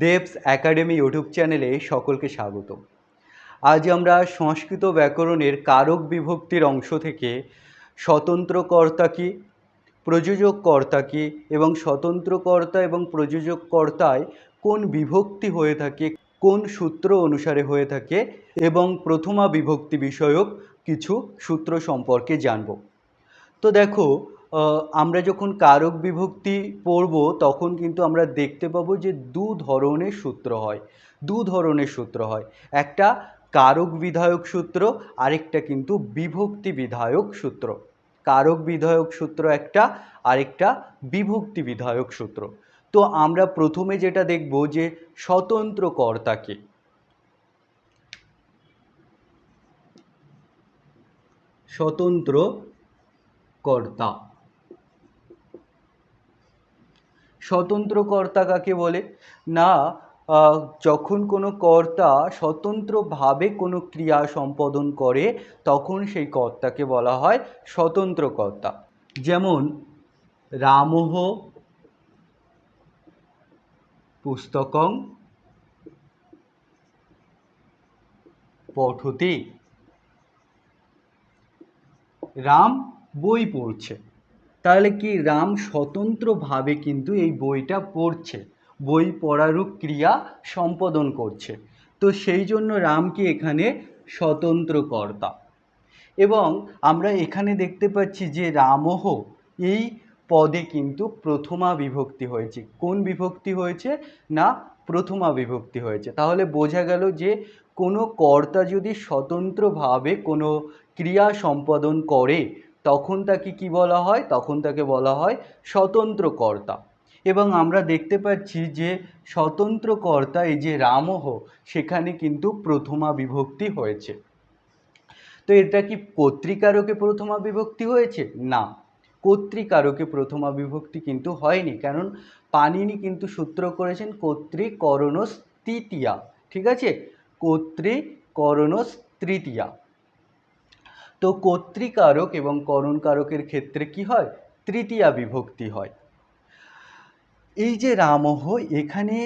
দেবস academy YouTube চ্যানেলে সকলকে স্বাগত আজ আমরা সংস্কৃত ব্যাকরণের কারক বিভক্তির অংশ থেকে স্বতন্ত্র কর্তা কি প্রযোজক কর্তা কি এবং স্বতন্ত্র কর্তা এবং প্রযোজক কর্তায় কোন বিভক্তি হয়ে থাকে, কোন সূত্র অনুসারে হয়ে থাকে এবং প্রথমা বিভক্তি বিষয়ক কিছু সূত্র সম্পর্কে জানব। তো দেখো আমরা যখন কারক বিভক্তি পড়ব, তখন কিন্তু আমরা দেখতে পাবো যে দু ধরনের সূত্র হয়। দু ধরনের সূত্র হয়। একটা কারক বিধায়ক সূত্র, আরেকটা কিন্তু বিভক্তি বিধায়ক সূত্র। কারক বিধায়ক সূত্র একটা, আরেকটা বিভক্তি বিধায়ক সূত্র। তো আমরা প্রথমে যেটা দেখব যে স্বতন্ত্র কর্তাকে স্বতন্ত্র কর্তা। স্বতন্ত্র কর্তা কাকে বলে? না যখন কোনো কর্তা স্বতন্ত্রভাবে কোনো ক্রিয়া সম্পাদন করে, তখন সেই কর্তাকে বলা হয় স্বতন্ত্র কর্তা যেমন, রামহ পুস্তকং পঠতি। রাম বই পড়ছে। তাহলে কি রাম স্বতন্ত্রভাবে কিন্তু এই বইটা পড়ছে? বই পড়ারও ক্রিয়া সম্পাদন করছে। তো সেই জন্য রামকে এখানে স্বতন্ত্র কর্তা এবং আমরা এখানে দেখতে পাচ্ছি যে রামহ এই পদে কিন্তু প্রথমা বিভক্তি হয়েছে। কোন বিভক্তি হয়েছে? না, প্রথমা বিভক্তি হয়েছে। তাহলে বোঝা গেল যে কোনো কর্তা যদি স্বতন্ত্রভাবে কোনো ক্রিয়া সম্পাদন করে তখন তাকে কি বলা হয়? তখন তাকে বলা হয় স্বতন্ত্র কর্তা এবং আমরা দেখতে পাচ্ছি যে স্বতন্ত্র কর্তা এই যে রামহ, সেখানে কিন্তু প্রথমা বিভক্তি হয়েছে। তো এটা কি কর্তৃকারকে প্রথমা বিভক্তি হয়েছে? না। কর্তৃকারকে প্রথমা বিভক্তি কিন্তু হয়নি। কারণ পানিনি কিন্তু সূত্র করেছেন কর্তৃকরণস তৃতীয়া ঠিক আছে? কর্তৃকরণস তৃতীয়া তো কর্তৃকারক এবং করণকারকের ক্ষেত্রে কি হয়? তৃতীয়া বিভক্তি হয়। এই যে রামহ, এখানে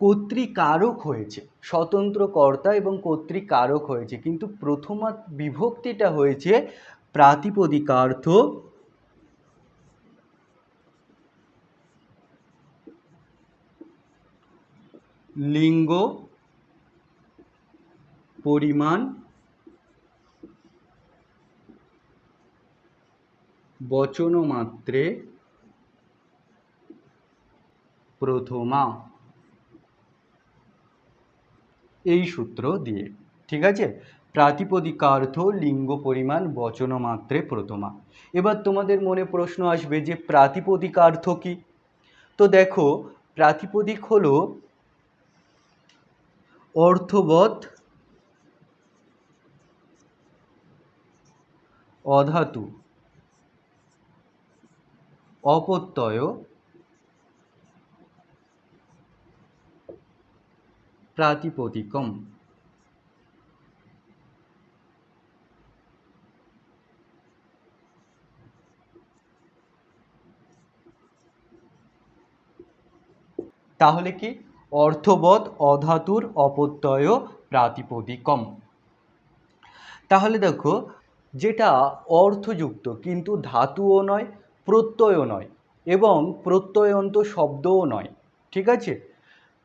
কর্তৃকারক হয়েছে, স্বতন্ত্র কর্তা এবং কর্তৃকারক হয়েছে, কিন্তু প্রথমা বিভক্তিটা হয়েছে প্রাতিপদিকার্থ লিঙ্গ, পরিমাণ বচনমাত্রে প্রথমা। এই সূত্র দিয়ে, ঠিক আছে? প্রাতিপদিকার্থ লিঙ্গ পরিমাণ বচনমাত্রে প্রথমা। এবার তোমাদের মনে প্রশ্ন আসবে যে প্রাতিপদিকার্থ কি? তো দেখো, প্রাতিপদিক হলো অর্থবৎ অধাতু। অপত্যয় প্রাতিপদিকম। তাহলে কি? অর্থবৎ অধাতুর অপত্যয়, প্রাতিপদিকম। তাহলে দেখো, যেটা অর্থযুক্ত কিন্তু ধাতুও নয় প্রত্যয়ও নয় এবং প্রত্যয়ন্ত শব্দও নয়, ঠিক আছে?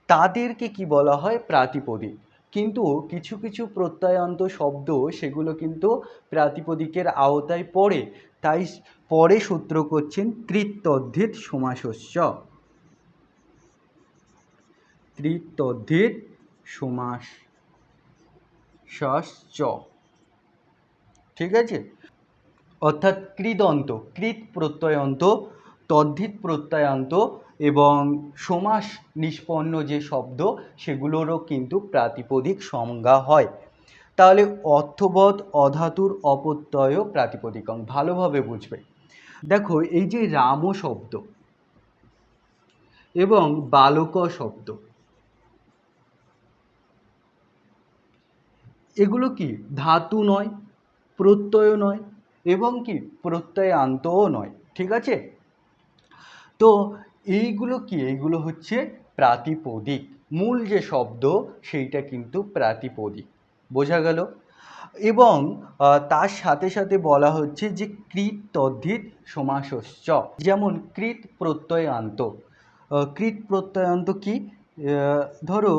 তাদেরকে কি বলা হয়? প্রাতিপদিক। কিন্তু কিছু কিছু প্রত্যয়ান্ত শব্দ সেগুলো কিন্তু প্রাতিপদিকের আওতায় পড়ে, তাই পরে সূত্র করছেন তৃত্তদ্ধিত সমাসস্য তৃত্তদ্ধিত সমাস ঠিক আছে? অর্থাৎ কৃদন্ত, কৃত প্রত্যয়ন্ত, তদ্ধিত প্রত্যয়ান্ত এবং সমাস নিষ্পন্ন যে শব্দ, সেগুলোরও কিন্তু প্রাতিপদিক সংজ্ঞা হয়। তাহলে অর্থবোধ অধাতুর অপত্যয় প্রাতিপদিকং, ভালোভাবে বুঝবে। দেখো, এই যে রাম শব্দ এবং বালক শব্দ, এগুলো কি ধাতু নয়, প্রত্যয় নয়? এবং কি? প্রত্যয় প্রত্যয়ান্তও নয়, ঠিক আছে? তো এইগুলো কি? এইগুলো হচ্ছে প্রাতিপদিক। মূল যে শব্দ, সেইটা কিন্তু প্রাতিপদিক। বোঝা গেল? এবং তার সাথে সাথে বলা হচ্ছে যে কৃত তদ্ধিত সমাসশ্চ। যেমন কৃত প্রত্যয়ান্ত। কৃত প্রত্যয়ান্ত কি? ধরো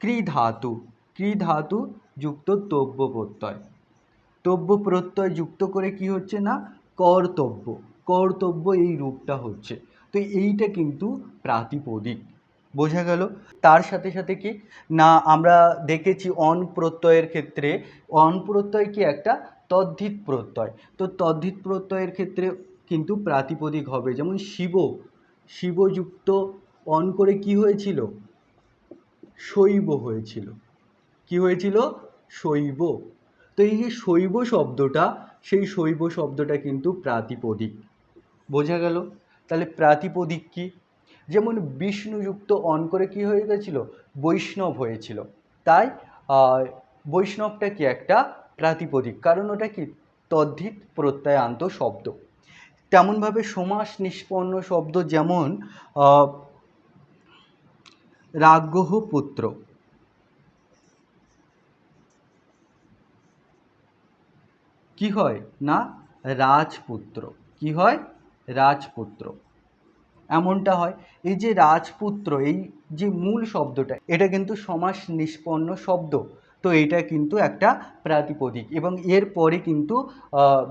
ক্রি ধাতু ক্রি ধাতু যুক্ত দ্রব্য প্রত্যয় তব্য প্রত্যয় যুক্ত করে কি হচ্ছে না? কর্তব্য। কর্তব্য এই রূপটা হচ্ছে। তো এইটা কিন্তু প্রাতিপদিক। বোঝা গেল? তার সাথে সাথে কি? না, আমরা দেখেছি অন প্রত্যয়ের ক্ষেত্রে, অন প্রত্যয় কি একটা? তদ্ধিত প্রত্যয়। তো তদ্ধিত প্রত্যয়ের ক্ষেত্রে কিন্তু প্রাতিপদিক হবে। যেমন শিব, শিবযুক্ত অন করে কি হয়েছিল? শৈব হয়েছিল। কি হয়েছিল? শৈব। তো এই যে শৈব শব্দটা সেই শৈব শব্দটা কিন্তু প্রাতিপদিক। বোঝা গেল? তাহলে প্রাতিপদিক কি? যেমন বিষ্ণুযুক্ত অন করে কি হয়ে গেছিল? বৈষ্ণব হয়েছিল। তাই বৈষ্ণবটা কি একটা প্রাতিপদিক? কারণ ওটা কি? তদ্ধিত প্রত্যয়ান্ত শব্দ। তেমনভাবে সমাস নিষ্পন্ন শব্দ যেমন আহ, রাগ্যহ পুত্র। কি হয়? না রাজপুত্র। কি হয়? রাজপুত্র। এমনটা হয়। এই যে রাজপুত্র এই যে মূল শব্দটা এটা কিন্তু সমাস নিষ্পন্ন শব্দ। তো এটা কিন্তু একটা প্রাতিপদিক এবং এর পরে কিন্তু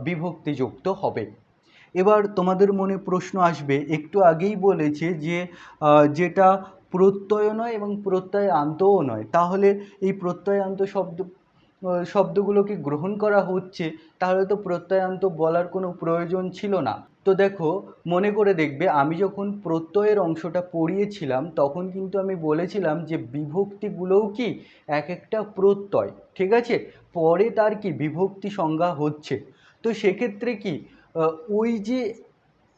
বিভক্তিযুক্ত হবে। এবার তোমাদের মনে প্রশ্ন আসবে একটু আগেই বলেছে যে যেটা প্রত্যয় নয় এবং প্রত্যয় আন্তও নয়। তাহলে এই প্রত্যয়ান্ত শব্দ আহ, শব্দগুলোকে গ্রহণ করা হচ্ছে, তাহলে তো প্রত্যয়ান্ত বলার কোনো প্রয়োজন ছিল না। তো দেখো, মনে করে দেখবে, আমি যখন প্রত্যয়ের অংশটা পড়িয়েছিলাম, তখন কিন্তু আমি বলেছিলাম যে বিভক্তিগুলোও কি এক একটা প্রত্যয়, ঠিক আছে? পরে তার কি বিভক্তি সংজ্ঞা হচ্ছে। তো সেক্ষেত্রে কি ওই যে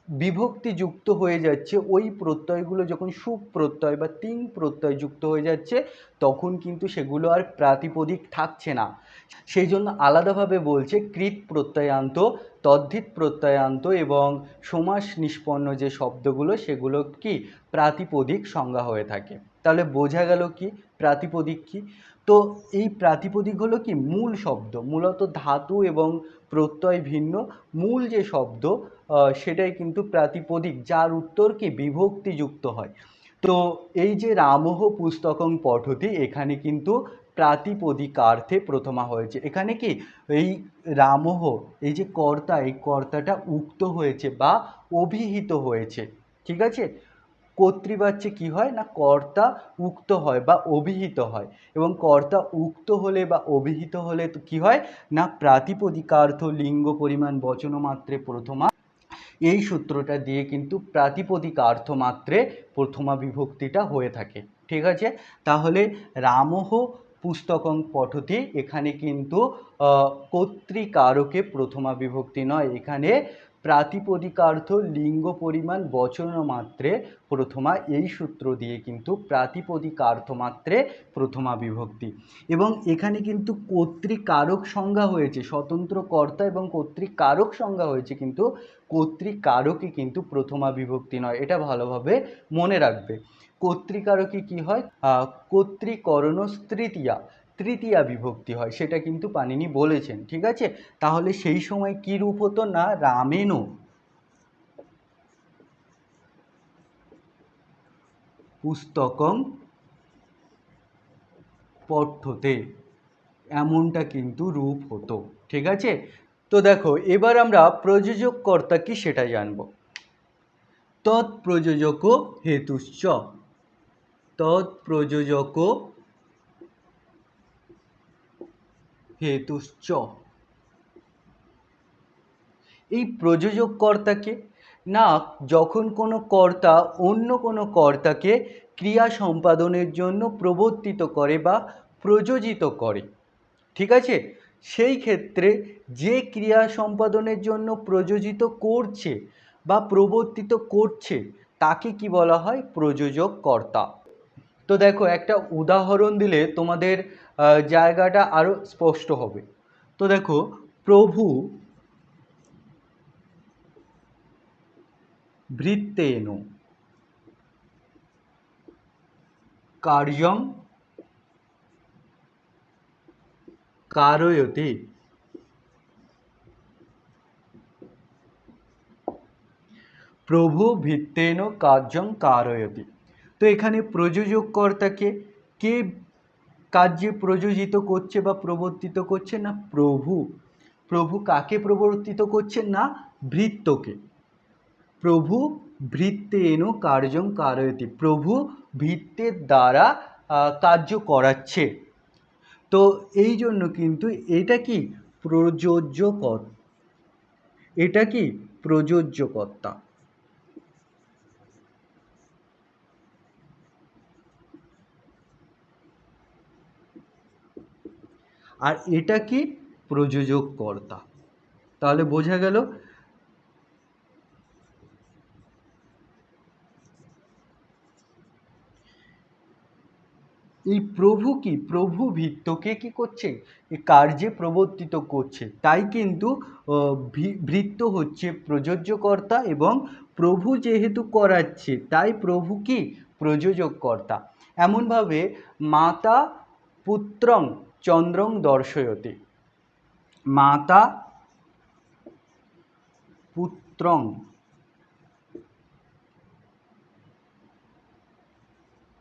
বিভক্তি যুক্ত হয়ে যাচ্ছে, ওই প্রত্যয়গুলো যখন সুপ প্রত্যয় বা তিন প্রত্যয় যুক্ত হয়ে যাচ্ছে, তখন কিন্তু সেগুলো আর প্রাতিপদিক থাকছে না। সেই জন্য আলাদাভাবে বলছে, কৃত প্রত্যয়ান্ত, তদ্ধিত প্রত্যয়ান্ত এবং সমাস নিষ্পন্ন যে শব্দগুলো, সেগুলো কি? প্রাতিপদিক সংজ্ঞা হয়ে থাকে। তাহলে বোঝা গেল কি? প্রাতিপদিক কি? তো এই প্রাতিপদিক হলো কি মূল শব্দ? মূলত ধাতু এবং প্রত্যয় ভিন্ন। মূল যে শব্দ সেটাই কিন্তু প্রাতিপদিক, যার উত্তর কি? বিভক্তিযুক্ত হয়। তো এই যে রামহ পুস্তকং পঠতি, এখানে কিন্তু প্রাতিপদিকার্থে প্রথমা হয়েছে। এখানে কি? এই রামহ, এই যে কর্তা, এই কর্তাটা উক্ত হয়েছে বা অভিহিত হয়েছে। ঠিক আছে? কর্তৃবাচ্যে কি হয় না কর্তা উক্ত হয় বা অভিহিত হয়? এবং কর্তা উক্ত হলে বা অভিহিত হলে কি হয় না প্রাতিপদিকার্থ লিঙ্গ পরিমাণ বচনমাত্রে প্রথমা। এই সূত্রটা দিয়ে কিন্তু প্রাতিপদিকার্থ মাত্রে প্রথমা বিভক্তিটা হয়ে থাকে। ঠিক আছে? তাহলে রামহ পুস্তকং পঠতি, এখানে কিন্তু কর্তৃকারকে প্রথমা বিভক্তি নয়, এখানে প্রাতিপদিকার্থ লিঙ্গ পরিমাণ বচন মাত্রে প্রথমা, এই সূত্র দিয়ে কিন্তু প্রাতিপদিকার্থ মাত্রে প্রথমা বিভক্তি। এবং এখানে কিন্তু কর্তৃকারক সংজ্ঞা হয়েছে, স্বতন্ত্র কর্তা এবং কর্তৃকারক সংজ্ঞা হয়েছে কিন্তু কর্তৃকারকই কিন্তু প্রথমা বিভক্তি নয়, এটা ভালোভাবে মনে রাখবে। কর্তৃকারকে কি হয়? কর্তৃকরণ তৃতীয়া তৃতীয়া বিভক্তি হয়, সেটা কিন্তু পানিনি বলেছেন, ঠিক আছে? তাহলে সেই সময় কি রূপ হতো না? রামেনও পুস্তকং পঠ্যতে এমনটা কিন্তু রূপ হতো, ঠিক আছে? তো দেখো, এবার আমরা প্রযোজক কর্তা কি সেটা জানব। তৎপ্রযোজক হেতুশ্চ। তৎপ্রযোজক হেতুশ্চ। এই প্রযোজক কর্তাকে না যখন কোনো কর্তা অন্য কোনো কর্তাকে ক্রিয়া সম্পাদনের জন্য প্রবর্তিত করে বা প্রযোজিত করে, ঠিক আছে? সেই ক্ষেত্রে যে ক্রিয়া সম্পাদনের জন্য প্রযোজিত করছে বা প্রবর্তিত করছে, তাকে কি বলা হয়? প্রযোজক কর্তা তো দেখো, একটা উদাহরণ দিলে তোমাদের জায়গাটা আরও স্পষ্ট হবে। তো দেখো, প্রভু ভৃত্তেন কার্যং কারয়তি। প্রভু ভিত্তেন কার্যং কারয়তি। তো এখানে প্রযোজক কর্তাকে কে কার্যে প্রযোজিত করছে বা প্রবর্তিত করছে না প্রভু? প্রভু কাকে প্রবর্তিত করছে না? ভৃত্যকে। প্রভু ভৃত্তেন কার্যং কারয়তি। প্রভু ভৃত্যের দ্বারা কার্য করাচ্ছে। তো এই জন্য কিন্তু এটা কি প্রযোজ্য কর এটা কি প্রযোজ্য কর্তা আর এটা কি প্রযোজক কর্তা তাহলে বোঝা গেল এই প্রভু কি? প্রভু ভিত্তকে কি করছে? এই কার্যে প্রবর্তিত করছে। তাই কিন্তু ভৃত্য হচ্ছে প্রযোজ্যকর্তা এবং প্রভু যেহেতু করাচ্ছে, তাই প্রভু কি? প্রযোজক কর্তা এমনভাবে মাতা পুত্রং চন্দ্রং দর্শয়তি। মাতা পুত্রং।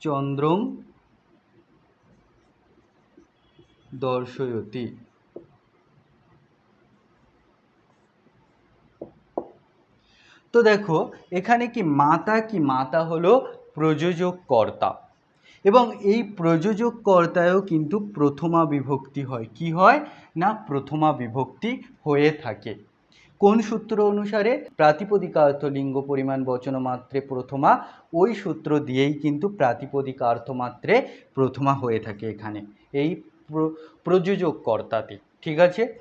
চন্দ্রং দর্শয়তি। তো দেখো, এখানে কি মাতা কি মাতা হলো প্রযোজক কর্তা এবং এই প্রযোজক কর্তায়ও কিন্তু প্রথমা বিভক্তি হয়। কি হয়? না প্রথমা বিভক্তি হয়ে থাকে। কোন সূত্র অনুসারে? প্রাতিপদিকার্থ লিঙ্গ পরিমাণ বচন মাত্রে প্রথমা, ওই সূত্র দিয়েই কিন্তু প্রাতিপদিকার্থ মাত্রে প্রথমা হয়ে থাকে এখানে। এই প্র- প্রযোজক কর্তাতে ঠিক আছে?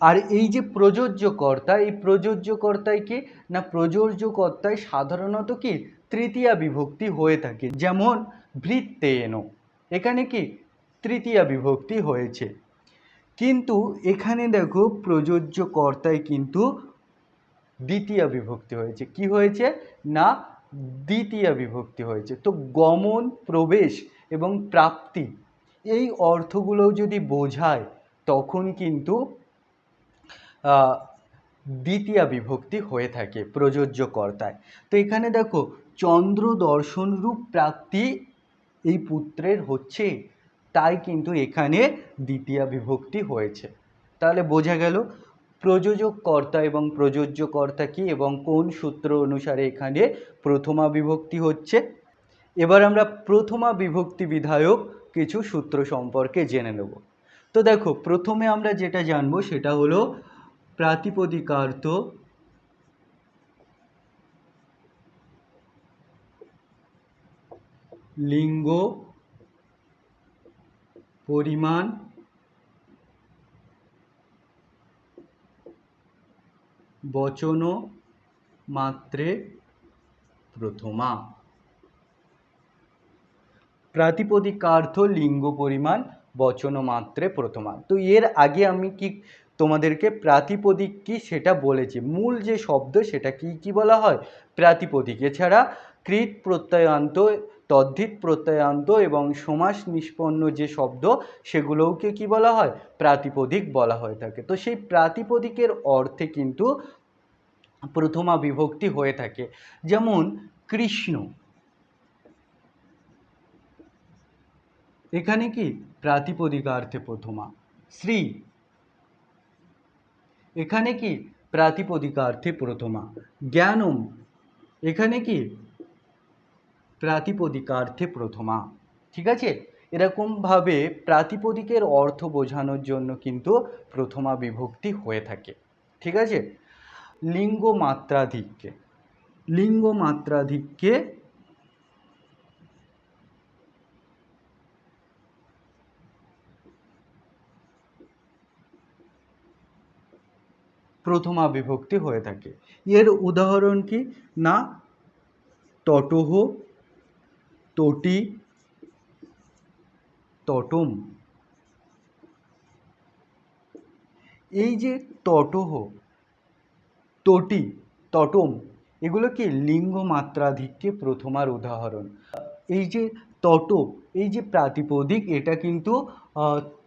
আর এই যে প্রযোজ্য কর্তা এই প্রযোজ্য কর্তায় কি? না প্রযোজ্য কর্তায় সাধারণত কি? তৃতীয়া বিভক্তি হয়ে থাকে। যেমন ভৃত্তেন এখানে কি তৃতীয়া বিভক্তি হয়েছে? কিন্তু এখানে দেখো প্রযোজ্য কর্তায় কিন্তু দ্বিতীয় বিভক্তি হয়েছে। কি হয়েছে? না, দ্বিতীয় বিভক্তি হয়েছে। তো গমন, প্রবেশ এবং প্রাপ্তি এই অর্থগুলো যদি বোঝায়, তখন কিন্তু দ্বিতীয় বিভক্তি হয়ে থাকে প্রযোজ্য কর্তায় তো এখানে দেখো চন্দ্র দর্শন রূপ প্রাপ্তি এই পুত্রের হচ্ছে, তাই কিন্তু এখানে দ্বিতীয়া বিভক্তি হয়েছে। তাহলে বোঝা গেল প্রযোজক কর্তা এবং প্রযোজ্য কর্তা কি এবং কোন সূত্র অনুসারে এখানে প্রথমা বিভক্তি হচ্ছে? এবার আমরা প্রথমা বিভক্তি বিধায়ক কিছু সূত্র সম্পর্কে জেনে নেব। তো দেখো, প্রথমে আমরা যেটা জানব সেটা হলো প্রাতিপদিকার্থ লিঙ্গ পরিমাণ বচন মাত্রে প্রথমা। প্রাতিপদিকার্থ লিঙ্গ পরিমাণ, বচন মাত্রে প্রথমা। তো এর আগে আমি কি তোমাদেরকে প্রাতিপদিক কি সেটা বলেছি? মূল যে শব্দ সেটা কি কি বলা হয়? প্রাতিপদিক। এছাড়া কৃত প্রত্যয়ান্ত তদ্ধিত প্রত্যয়ান্ত এবং সমাস নিষ্পন্ন যে শব্দ, সেগুলোকে কি বলা হয়? প্রাতিপদিক বলা হয়ে থাকে। তো সেই প্রাতিপদিকের অর্থে কিন্তু প্রথমা বিভক্তি হয়ে থাকে। যেমন কৃষ্ণ। এখানে কি? প্রাতিপদিকার্থে প্রথমা। শ্রী। এখানে কি? প্রাতিপদিকার্থে প্রথমা। জ্ঞানম। এখানে কি? প্রাতিপদিকার্থে প্রথমা। ঠিক আছে? এরকমভাবে প্রাতিপদিকের অর্থ বোঝানোর জন্য কিন্তু প্রথমা বিভক্তি হয়ে থাকে। ঠিক আছে? লিঙ্গ মাত্রাধিক্যে লিঙ্গ মাত্রাধিক্যে প্রথমা বিভক্তি হয়ে থাকে। এর উদাহরণ কি? না, তটহ তটি তটম এই যে তটহ তটি, তটম, এগুলো কি লিঙ্গ মাত্রাধিক্যে প্রথমার উদাহরণ? এই যে তট, এই যে প্রাতিপদিক, এটা কিন্তু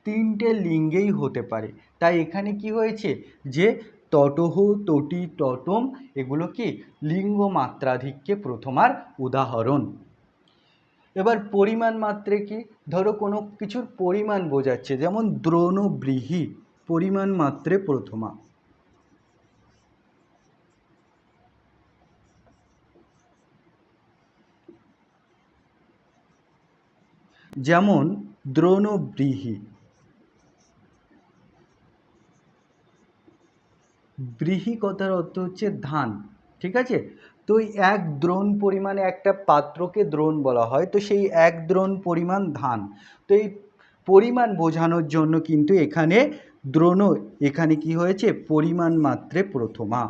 তিনটে লিঙ্গেই হতে পারে। তাই এখানে কি হয়েছে যে তটহ তটি, তটম, এগুলো কি লিঙ্গ মাত্রাধিক্যে প্রথমার উদাহরণ। এবার পরিমাণ মাত্রে কি? ধরো কোনো কিছুর পরিমাণ বোঝাচ্ছে, যেমন দ্রোণ ব্রীহি পরিমাণ মাত্রে প্রথমা। যেমন দ্রোণ ব্রীহি ব্রীহি কথার অর্থ হচ্ছে ধান, ঠিক আছে? তো এক দ্রোণ পরিমাণে একটা পাত্রকে দ্রোণ বলা হয়, তো সেই এক দ্রোণ পরিমাণ ধান। তো এই পরিমাণ বোঝানোর জন্য কিন্তু এখানে দ্রোণ, এখানে কি হয়েছে? পরিমাণ মাত্রে প্রথমা।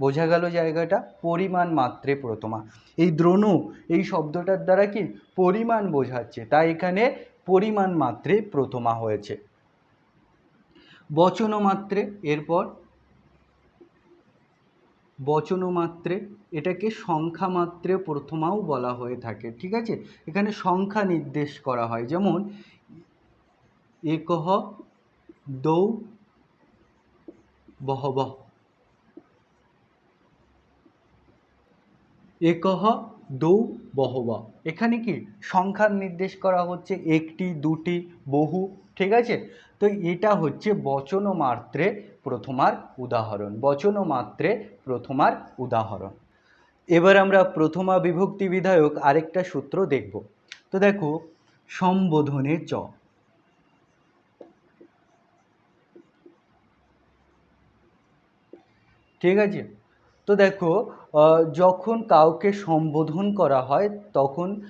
বোঝা গেল জায়গাটা? পরিমাণ মাত্রে প্রথমা। এই দ্রোণ, এই শব্দটার দ্বারা কি? পরিমাণ বোঝাচ্ছে। তাই এখানে পরিমাণ মাত্রে প্রথমা হয়েছে। বচন মাত্রে, এরপর বচন মাত্রে এটাকে সংখ্যা মাত্রে প্রথমাও বলা হয়ে থাকে, ঠিক আছে? এখানে সংখ্যা নির্দেশ করা হয়, যেমন একহ দৌ বহবহ একহ দৌ বহবা। এখানে কি? সংখ্যার নির্দেশ করা হচ্ছে একটি, দুটি, বহু, ঠিক আছে? তো এটা হচ্ছে বচন মাত্রে প্রথমার উদাহরণ বচন মাত্রে প্রথমার উদাহরণ। এবার আমরা প্রথমা বিভক্তি বিধায়ক আরেকটা সূত্র দেখব। তো দেখো, সম্বোধনে চ। ঠিক আছে? তো দেখো যখন কাউকে সম্বোধন করা হয়, তখন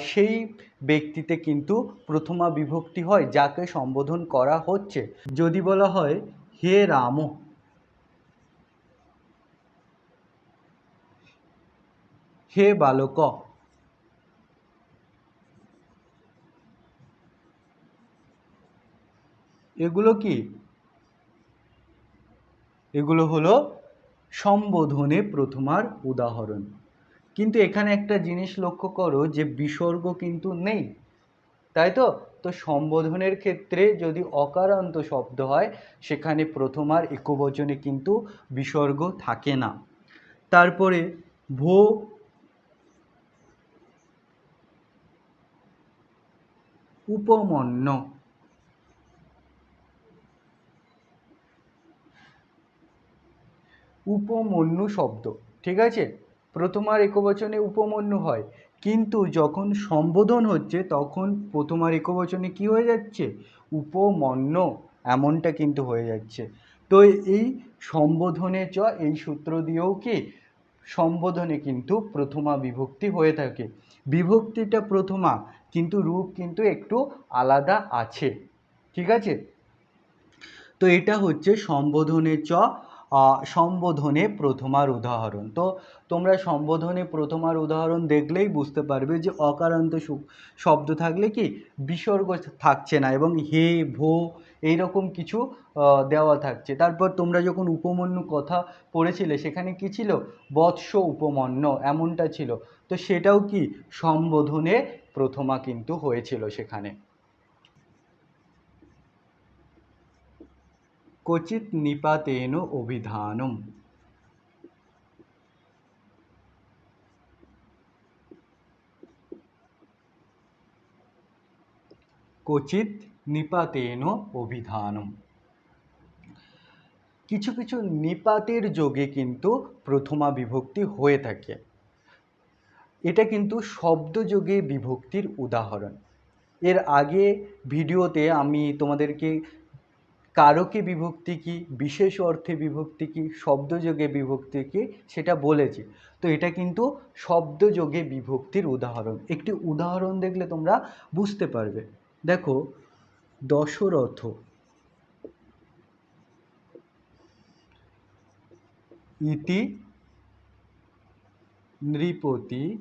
সেই ব্যক্তিতে কিন্তু প্রথমা বিভক্তি হয়, যাকে সম্বোধন করা হচ্ছে। যদি বলা হয়, হে রাম। হে বালক। এগুলো কি? এগুলো হলো সম্বোধনে প্রথমার উদাহরণ। কিন্তু এখানে একটা জিনিস লক্ষ্য করো যে বিসর্গ কিন্তু নেই। তাই তো? তো সম্বোধনের ক্ষেত্রে যদি অকারান্ত শব্দ হয়, সেখানে প্রথমার একবচনে কিন্তু বিসর্গ থাকে না। তারপরে ভো উপমন্য উপমন্যু শব্দ, ঠিক আছে? প্রথমার একবচনে উপমন্যু হয়। কিন্তু যখন সম্বোধন হচ্ছে, তখন প্রথমার একবচনে কি হয়ে যাচ্ছে? উপমন্য, এমনটা কিন্তু হয়ে যাচ্ছে। তো এই সম্বোধনে চ, এই সূত্র দিয়েও কি? সম্বোধনে কিন্তু প্রথমা বিভক্তি হয়ে থাকে। বিভক্তিটা প্রথমা, কিন্তু রূপ কিন্তু একটু আলাদা আছে, ঠিক আছে? তো এটা হচ্ছে সম্বোধনে চ সম্বোধনে প্রথমার উদাহরণ। তো তোমরা সম্বোধনে প্রথমার উদাহরণ দেখলেই বুঝতে পারবে যে অকারান্ত শব্দ থাকলে কি বিসর্গ থাকছে না এবং হে, ভো এইরকম কিছু দেওয়া থাকছে। তারপর তোমরা যখন উপমন্যু কথা পড়েছিলে, সেখানে কি ছিল? বৎস উপমন্য এমনটা ছিল। তো সেটাও কি সম্বোধনে প্রথমা কিন্তু হয়েছিল সেখানে। क्वचित् निपातेन অভিধানম ক্বচিৎ নিপাতেন অভিধানম কিছু কিছু নিপাতের যোগে কিন্তু প্রথমা বিভক্তি হয়ে থাকে এটা কিন্তু শব্দযোগে বিভক্তির উদাহরণ এর আগে ভিডিওতে আমি তোমাদেরকে কারকে বিভক্তি কি, বিশেষ অর্থে বিভক্তি কি, শব্দযোগে বিভক্তি কি, সেটা বলেছি। তো এটা কিন্তু শব্দযোগে বিভক্তির উদাহরণ। একটি উদাহরণ দেখলে তোমরা বুঝতে পারবে। দেখো, দশরথ। ইতি নৃপতি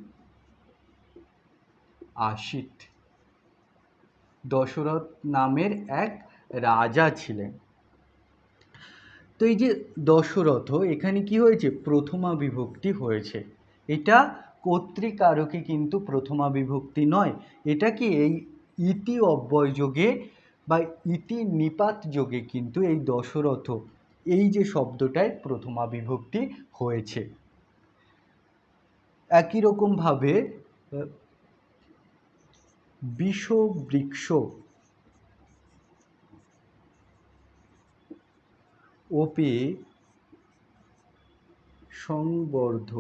আশিত। দশরথ নামের এক রাজা ছিলেন। তো এই যে দশরথ, এখানে কি হয়েছে? প্রথমা বিভক্তি হয়েছে। এটা কর্তৃকারকে কিন্তু প্রথমা বিভক্তি নয়। এটা কি এই ইতি অব্যয় যোগে বা ইতি নিপাত যোগে কিন্তু এই দশরথ এই যে শব্দটায় প্রথমা বিভক্তি হয়েছে। একই রকমভাবে বিষ বৃক্ষ ওপি সংবর্ধ।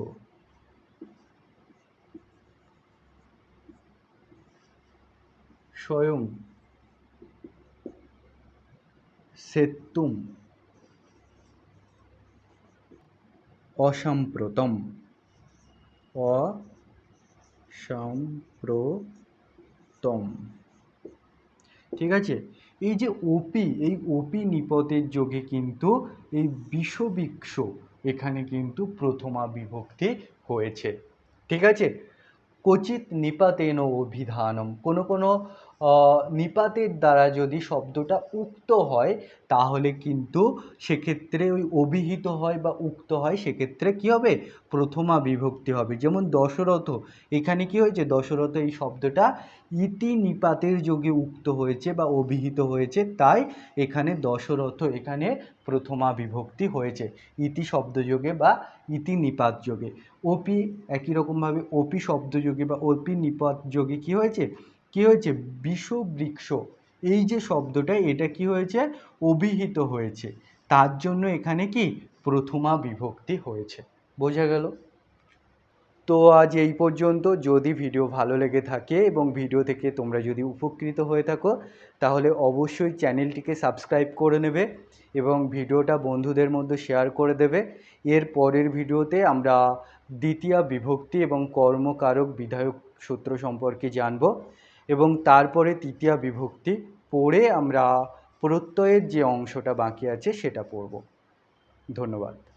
স্বয়ং। সেতুম অসাম্প্রতম। অসাম্প্রতম। ঠিক আছে? এই যে ওপি এই ওপি নিপতের যোগে কিন্তু এই বিষবৃক্ষ এখানে কিন্তু প্রথমা বিভক্তি হয়েছে। ঠিক আছে? কচিত নিপাতেন অভিধানম, কোনো কোনো নিপাতের দ্বারা যদি শব্দটা উক্ত হয়, তাহলে কিন্তু সেক্ষেত্রে ওই অভিহিত হয় বা উক্ত হয়, সেক্ষেত্রে কি হবে? প্রথমা বিভক্তি হবে। যেমন দশরথ, এখানে কি হয়েছে? দশরথ এই শব্দটা ইতি নিপাতের যোগে উক্ত হয়েছে বা অভিহিত হয়েছে, তাই এখানে দশরথ এখানে প্রথমা বিভক্তি হয়েছে, ইতি শব্দযোগে বা ইতি নিপাত যোগে। ওপি একই রকমভাবে ওপি শব্দযোগে বা ওপি নিপাত যোগে কি হয়েছে? কি হয়েছে? বিষবৃক্ষ এই যে শব্দটা, এটা কি হয়েছে? অভিহিত হয়েছে। তার জন্য এখানে কি? প্রথমা বিভক্তি হয়েছে। বোঝা গেল? তো আজ এই পর্যন্ত। যদি ভিডিও ভালো লেগে থাকে এবং ভিডিও থেকে তোমরা যদি উপকৃত হয়ে থাকো, তাহলে অবশ্যই চ্যানেলটিকে সাবস্ক্রাইব করে নেবে এবং ভিডিওটা বন্ধুদের মধ্যে শেয়ার করে দেবে। এর পরের ভিডিওতে আমরা দ্বিতীয় বিভক্তি এবং কর্মকারক বিধায়ক সূত্র সম্পর্কে জানব। এবং তারপরে তৃতীয় বিভক্তি পড়ে আমরা প্রত্যয়ের যে অংশটা বাকি আছে সেটা পড়ব। ধন্যবাদ।